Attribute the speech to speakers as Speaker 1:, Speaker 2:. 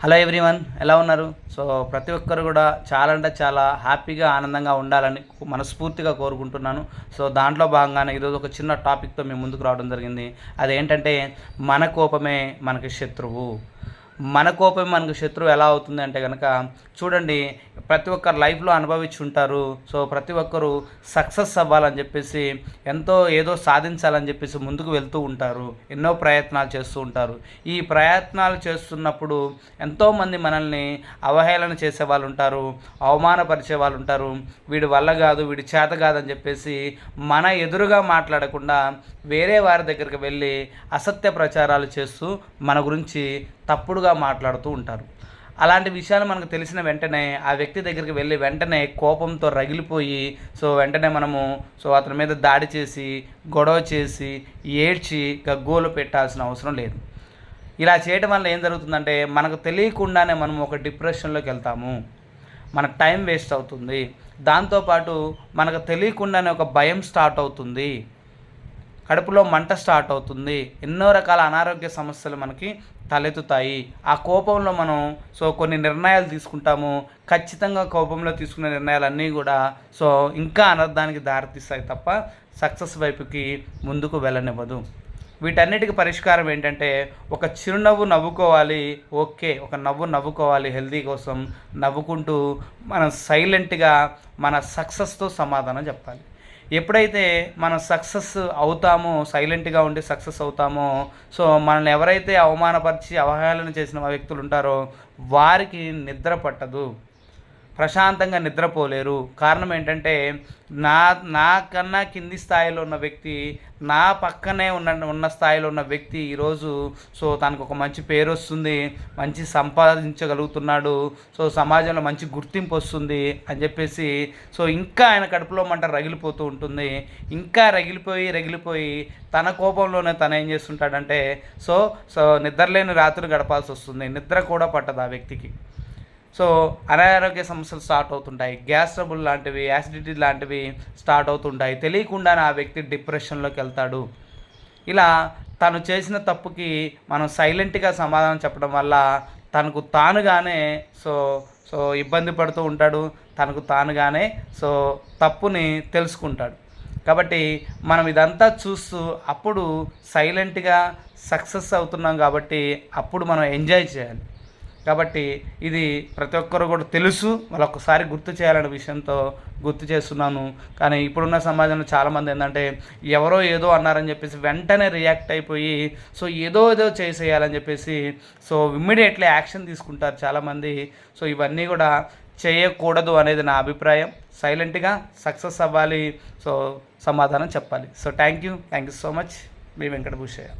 Speaker 1: Hello everyone ఎలా ఉన్నారు? So ప్రతి ఒక్కరు కూడా చాలా అంటే చాలా హ్యాపీగా ఆనందంగా ఉండాలని మనస్ఫూర్తిగా కోరుకుంటున్నాను. సో దాంట్లో భాగంగానే ఈరోజు ఒక చిన్న టాపిక్తో మేము ముందుకు రావడం జరిగింది. అదేంటంటే మన కోపమే మనకి శత్రువు. మన కోపం మనకు శత్రువు ఎలా అవుతుంది అంటే కనుక చూడండి ప్రతి ఒక్కరు లైఫ్లో అనుభవించి ఉంటారు సో ప్రతి ఒక్కరు సక్సెస్ అవ్వాలని చెప్పేసి ఎంతో ఏదో సాధించాలని చెప్పేసి ముందుకు వెళ్తూ ఉంటారు. ఎన్నో ప్రయత్నాలు చేస్తూ ఉంటారు. ఈ ప్రయత్నాలు చేస్తున్నప్పుడు ఎంతోమంది మనల్ని అవహేళన చేసే వాళ్ళు ఉంటారు అవమానపరిచే వాళ్ళు ఉంటారు. వీడి వల్ల కాదు వీడి చేత కాదని చెప్పేసి మన ఎదురుగా మాట్లాడకుండా వేరే వారి దగ్గరికి వెళ్ళి అసత్య ప్రచారాలు చేస్తూ మన గురించి తప్పుడుగా మాట్లాడుతూ ఉంటారు. అలాంటి విషయాలు మనకు తెలిసిన వెంటనే ఆ వ్యక్తి దగ్గరికి వెళ్ళి వెంటనే కోపంతో రగిలిపోయి సో వెంటనే మనము సో అతని మీద దాడి చేసి గొడవ చేసి ఏడ్చి గగ్గోలు పెట్టాల్సిన అవసరం లేదు. ఇలా చేయడం వల్ల ఏం జరుగుతుందంటే మనకు తెలియకుండానే మనం ఒక డిప్రెషన్లోకి వెళ్తాము. మన టైం వేస్ట్ అవుతుంది. దాంతోపాటు మనకు తెలియకుండానే ఒక భయం స్టార్ట్ అవుతుంది. కడుపులో మంట స్టార్ట్ అవుతుంది. ఎన్నో రకాల అనారోగ్య సమస్యలు మనకి తలెత్తుతాయి. ఆ కోపంలో మనం సో కొన్ని నిర్ణయాలు తీసుకుంటాము. ఖచ్చితంగా కోపంలో తీసుకునే నిర్ణయాలన్నీ కూడా సో ఇంకా అనర్థానికి దారితీస్తాయి తప్ప సక్సెస్ వైపుకి ముందుకు వెళ్ళనివ్వదు. వీటన్నిటికి పరిష్కారం ఏంటంటే ఒక చిరునవ్వు నవ్వుకోవాలి ఓకే ఒక నవ్వు నవ్వుకోవాలి హెల్దీ కోసం నవ్వుకుంటూ మనం సైలెంట్గా మన సక్సెస్తో సమాధానం చెప్పాలి. ఎప్పుడైతే మనం సక్సెస్ అవుతామో సైలెంట్గా ఉండి సక్సెస్ అవుతామో సో మనల్ని ఎవరైతే అవమానపరిచి అవహేళన చేసిన వ్యక్తులు ఉంటారో వారికి నిద్ర పట్టదు. ప్రశాంతంగా నిద్రపోలేరు. కారణం ఏంటంటే నా నాకన్నా కింది స్థాయిలో ఉన్న వ్యక్తి నా పక్కనే ఉన్న ఉన్న స్థాయిలో ఉన్న వ్యక్తి ఈరోజు సో తనకు ఒక మంచి పేరు వస్తుంది మంచి సంపాదించగలుగుతున్నాడు సో సమాజంలో మంచి గుర్తింపు వస్తుంది అని చెప్పేసి సో ఇంకా ఆయన కడుపులో మంట రగిలిపోతూ ఉంటుంది. ఇంకా రగిలిపోయి రగిలిపోయి తన కోపంలోనే తను ఏం చేస్తుంటాడంటే సో సో నిద్రలేని రాత్రులు గడపాల్సి వస్తుంది. నిద్ర కూడా పట్టదు ఆ వ్యక్తికి. సో అనారోగ్య సమస్యలు స్టార్ట్ అవుతుంటాయి. గ్యాస్ ట్రబుల్ లాంటివి యాసిడిటీ లాంటివి స్టార్ట్ అవుతుంటాయి. తెలియకుండానే ఆ వ్యక్తి డిప్రెషన్లోకి వెళ్తాడు. ఇలా తను చేసిన తప్పుకి మనం సైలెంట్గా సమాధానం చెప్పడం వల్ల తనకు తానుగానే సో సో ఇబ్బంది పడుతూ ఉంటాడు. తనకు తానుగానే సో తప్పుని తెలుసుకుంటాడు. కాబట్టి మనం ఇదంతా చూస్తూ అప్పుడు సైలెంట్గా సక్సెస్ అవుతున్నాం కాబట్టి అప్పుడు మనం ఎంజాయ్ చేయాలి. కాబట్టి ఇది ప్రతి ఒక్కరు కూడా తెలుసు ఒక్కసారి గుర్తు చేయాలనే విషయంతో గుర్తు చేస్తున్నాను. కానీ ఇప్పుడున్న సమాజంలో చాలామంది ఏంటంటే ఎవరో ఏదో అన్నారని చెప్పేసి వెంటనే రియాక్ట్ అయిపోయి సో ఏదో ఏదో చేసేయాలని చెప్పేసి సో ఇమ్మీడియట్లీ యాక్షన్ తీసుకుంటారు చాలామంది. సో ఇవన్నీ కూడా చేయకూడదు అనేది నా అభిప్రాయం. సైలెంట్గా సక్సెస్ అవ్వాలి. సో సమాధానం చెప్పాలి. So thank you. Thank you so much. Me వెంకటభూషయ్య.